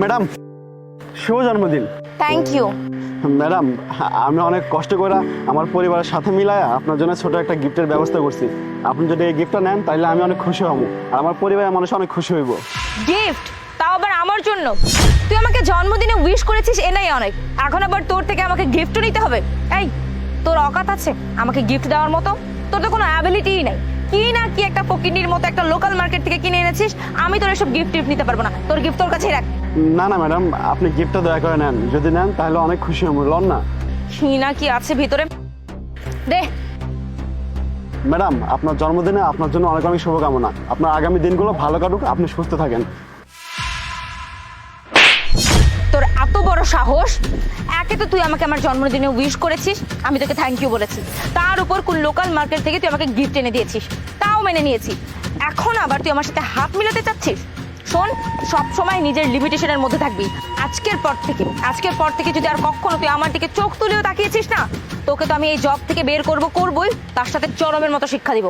Madam শুভ জন্মদিন। Thank you madam আমি অনেক কষ্ট করে আমার পরিবারের সাথে মিলায় আপনার জন্য ছোট একটা গিফটের ব্যবস্থা করছি। আপনি যদি এই গিফটটা নেন তাহলে আমি অনেক খুশি হব। আর আমার পরিবারের মানুষ অনেক খুশি হইব। গিফট তাও আবার আমার জন্য? তুই আমাকে জন্মদিনে উইশ করেছিস এনাই অনেক। এখন আবার তোর থেকে আমাকে গিফটও নিতে হবে। এই তোর অকাত আছে। আমাকে গিফট দেওয়ার মতো। তোর তো কোনো অ্যাবিলিটিই নাই। কি না কি একটা ফকিনির মতো একটা লোকাল মার্কেট থেকে কিনে এনেছিস? আমি তোর এসব গিফট টিফট নিতে পারব না। তোর গিফট তোর কাছেই রাখ। না না ম্যাডাম আপনি গিফটটা দয়া করে নেন। যদি নেন তাহলে অনেক খুশি হব। লন না। কি না কি আছে ভিতরে? দে। ম্যাডাম আপনার জন্মদিনে আপনার জন্য অনেক অনেক শুভকামনা। আপনার আগামী দিনগুলো ভালো কাটুক আপনি সুস্থ থাকেন। বড় সাহস। একে তো তুই আমাকে আমার জন্মদিনে উইশ করেছিস, আমি তোকে থ্যাংক ইউ বলেছি। তার উপর কোন লোকাল মার্কেট থেকে তুই আমাকে গিফট এনে দিয়েছিস, তাও মেনে নিয়েছি। এখন আবার তুই আমার সাথে হাত মিলাতে চাচ্ছিস? শোন সব সময় নিজের লিমিটেশনের মধ্যে থাকবি। আজকের পর থেকে, আজকের পর থেকে যদি আর কখনো তুই আমার দিকে চোখ তুলেও তাকিয়েছিস না, তোকে তো আমি এই জব থেকে বের করব, করবই, তার সাথে চরমের মতো শিক্ষা দিব।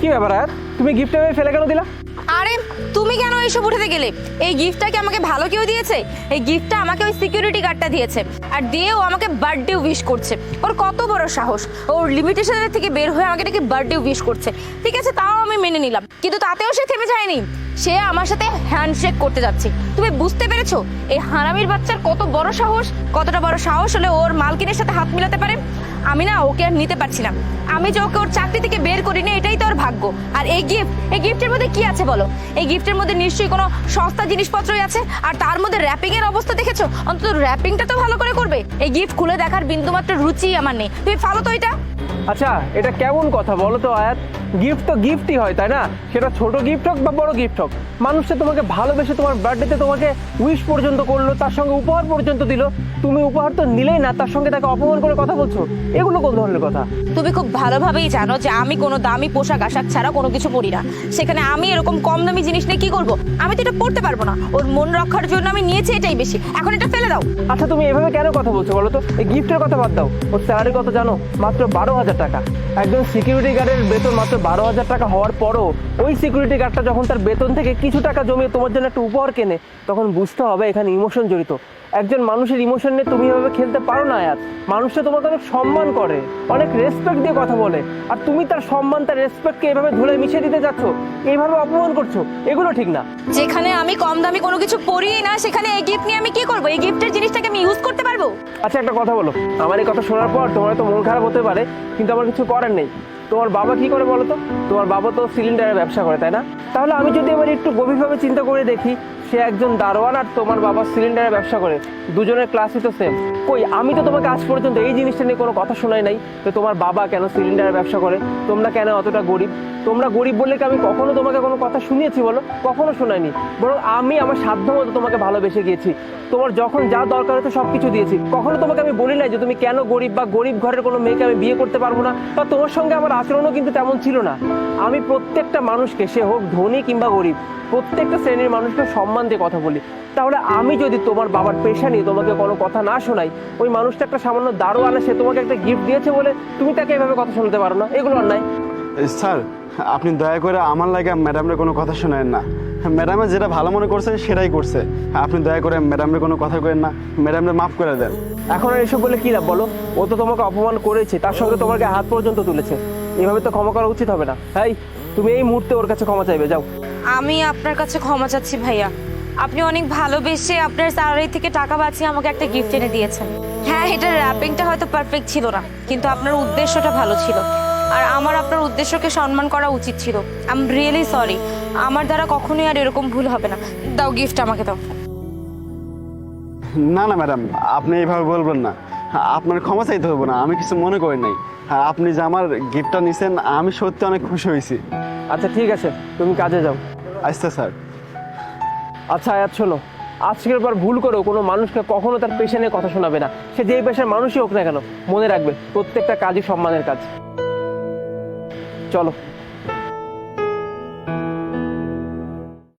কি ব্যাপার আর? তুমি গিফট আমি ফেলে কেন দিলা? আরে, তুমি কেন এইসব উঠাতে গেলে? এই গিফটটা কি আমাকে ভালো কেউ দিয়েছে? এই গিফটটা আমাকে ওই সিকিউরিটি গার্ডটা দিয়েছে। আর দিয়ে ও আমাকে বার্থডে উইশ করছে। ওর কত বড় সাহস। ওর লিমিটেশনের থেকে বের হয়ে আমাকে নাকি বার্থডে উইশ করছে। ঠিক আছে, তাও আমি মেনে নিলাম। কিন্তু তাতেও সে থেমে যায়নি। সে আমার সাথে হ্যান্ডশেক করতে যাচ্ছে। তুমি বুঝতে পেরেছ? এই হারামির বাচ্চার কত বড় সাহস, কতটা বড় সাহস হলে ওর মালকিনের সাথে হাত মিলাতে পারে? আমি না ওকে আর নিতে পারছি না। আমি যে ওকে ওর চাকরি থেকে বের করি না এটাই তো ওর ভাগ্য। আর এই গিফট এই গিফটের মধ্যে কি আছে বলো? এই গিফটের মধ্যে নিশ্চয়ই কোনো সস্তা জিনিসপত্রই আছে। আর তার মধ্যে র্যাপিং এর অবস্থা দেখেছ? অন্তত র্যাপিংটা তো ভালো করে করবে। এই গিফট খুলে দেখার বিন্দুমাত্র রুচি আমার নেই। তুমি ফালো তো এটা। আচ্ছা এটা কেমন কথা বলো তো আয়াত? গিফট তো গিফটই হয় তাই না? সেটা ছোট গিফট হোক বা বড় গিফট হোক মানুষ তোমাকে ভালোবেসে তোমার বার্থডেতে তোমাকে উইশ পর্যন্ত করল তার সঙ্গে উপহার পর্যন্ত দিল তুমি উপহার তো নিলেই না তার সঙ্গে তাকে অপমান করে কথা বলছো এগুলো কোন ধরনের কথা? তুমি খুব ভালোভাবেই জানো যে আমি কোনো দামি পোশাক আশাক ছাড়া কোনো কিছু পরি না। সেখানে আমি এরকম কম দামি জিনিস নিয়ে কি করব? আমি তো এটা পড়তে পারব না। ওর মন রক্ষার জন্য আমি নিয়েছি এটাই বেশি। এখন এটা ফেলে দাও। আচ্ছা তুমি এভাবে কেন কথা বলছো বলো তো? এই গিফটের কথা বাদ দাও। ওর স্যালারি কত জানো মাত্র বারো হাজার টাকা। একজন সিকিউরিটি গার্ডের বেতন মাত্র বারো হাজার টাকা হওয়ার পরও ওই সিকিউরিটি গার্ডটা যখন তার বেতন থেকে কিছু টাকা জমিয়ে তোমার জন্য একটা উপহার কেনে, তখন বুঝতে হবে এখানে ইমোশন জড়িত। একজন মানুষের ইমোশন নিয়ে তুমি এভাবে খেলতে পারো না আয়াত। মানুষটা তোমাকে অনেক সম্মান করে অনেক রেসপেক্ট দিয়ে কথা বলে। আর তুমি তার সম্মান তার রেসপেক্টকে এভাবে ধুলে মিশিয়ে দিতে যাচ্ছ এইভাবে অপমান করছ এগুলো ঠিক না। যেখানে আমি কম দামি কোনো কিছু পরি না সেখানে এই গিফট নিয়ে আমি কি করব? এই গিফটের জিনিসটাকে আমি ইউজ করতে পারব? আচ্ছা একটা কথা বলো। আমার এই কথা শোনার পর তোমার তো মন খারাপ হতে পারে কিন্তু আমার কিছু করার নেই। তোমার বাবা কি করে বলো তো? তোমার বাবা তো সিলিন্ডারের ব্যবসা করে তাই না? তাহলে আমি যদি এবার একটু গভীরভাবে চিন্তা করে দেখি সে একজন দারোয়ান আর তোমার বাবা সিলিন্ডারের ব্যবসা করে। দুজনের ক্লাসই তো সেম কই, আমি তো তোমাকে আজ পর্যন্ত এই জিনিসটা নিয়ে কোনো কথা শোনাই নাই তো তোমার বাবা কেন সিলিন্ডারের ব্যবসা করে? তোমরা কেন অতটা গরিব? তোমরা গরিব বললে কি আমি কখনো তোমাকে কোনো কথা শুনিয়েছি বলো? কখনো শোনাইনি। বরং আমি আমার সাধ্য মতো তোমাকে ভালোবেসে গিয়েছি। তোমার যখন যা দরকার হতো সব কিছু দিয়েছি। কখনো তোমাকে আমি বলি নাই যে তুমি কেন গরিব বা গরিব ঘরের কোনো মেয়েকে আমি বিয়ে করতে পারব না? বা তোমার সঙ্গে আমার আচরণও কিন্তু তেমন ছিল না। আমি প্রত্যেকটা মানুষকে, সে হোক ধনী কিংবা গরিব, প্রত্যেকটা শ্রেণির মানুষকে সম্মান দিয়ে কথা বলি। তাহলে আমি যদি তোমার বাবার পেশা নিয়ে তোমাকে কোনো কথা না শোনাই ওই মানুষটা একটা সামান্য দারো আনে সে তোমাকে একটা গিফট দিয়েছে বলে তুমি তাকে এভাবে কথা শোনাতে পারো না। এগুলো অন্যায়। এ, স্যার আপনি দয়া করে আমার লাগে ম্যাডামের কোনো কথা শোনেন না। ম্যাডামে যেটা ভালো মনে করছে সেটাই করছে। আপনি দয়া করে ম্যাডামের কোনো কথা করেন না। ম্যাডামরে মাফ করে দেন। এখন আর এসব বলে কি লাভ বলো? ও তো তোমাকে অপমান করেছে তার সঙ্গে তোমাকে হাত পর্যন্ত তুলেছে। এভাবে তো ক্ষমা করা উচিত হবে না। তাই তুমি এই মুহূর্তে ওর কাছে ক্ষমা চাইবে যাও। আমি আপনার কাছে ক্ষমা চাচ্ছি ভাইয়া। আপনি অনেক ভালোবেসে আপনার স্যালারি থেকে টাকা বাঁচিয়ে আমাকে একটা গিফট এনে দিয়েছেন। হ্যাঁ এটার র্যাপিংটা হয়তো পারফেক্ট ছিল না, কিন্তু আপনার উদ্দেশ্যটা ভালো ছিল। আর আমার আপনার উদ্দেশ্যকে সম্মান করা উচিত ছিল। আই রিয়েলি সরি আমার দ্বারা কখনোই আর এরকম ভুল হবে না। দাও গিফট আমাকে দাও। না না ম্যাডাম আপনি এইভাবে বলবেন না। আপনার ক্ষমা চাইতে হবে না আমি কিছু মনে করি নাই। আপনি যে আমার গিফটটা নিছেন আমি সত্যি অনেক খুশি হয়েছি। আচ্ছা ঠিক আছে তুমি কাজে যাও। আচ্ছা স্যার। আচ্ছা আয়াত শোনো আজকের পর ভুল করেও কোনো মানুষকে কখনো তার পেশা নিয়ে কথা শোনাবে না। সে যেই পেশার মানুষই হোক না কেন মনে রাখবে প্রত্যেকটা কাজই সম্মানের কাজ। চলো।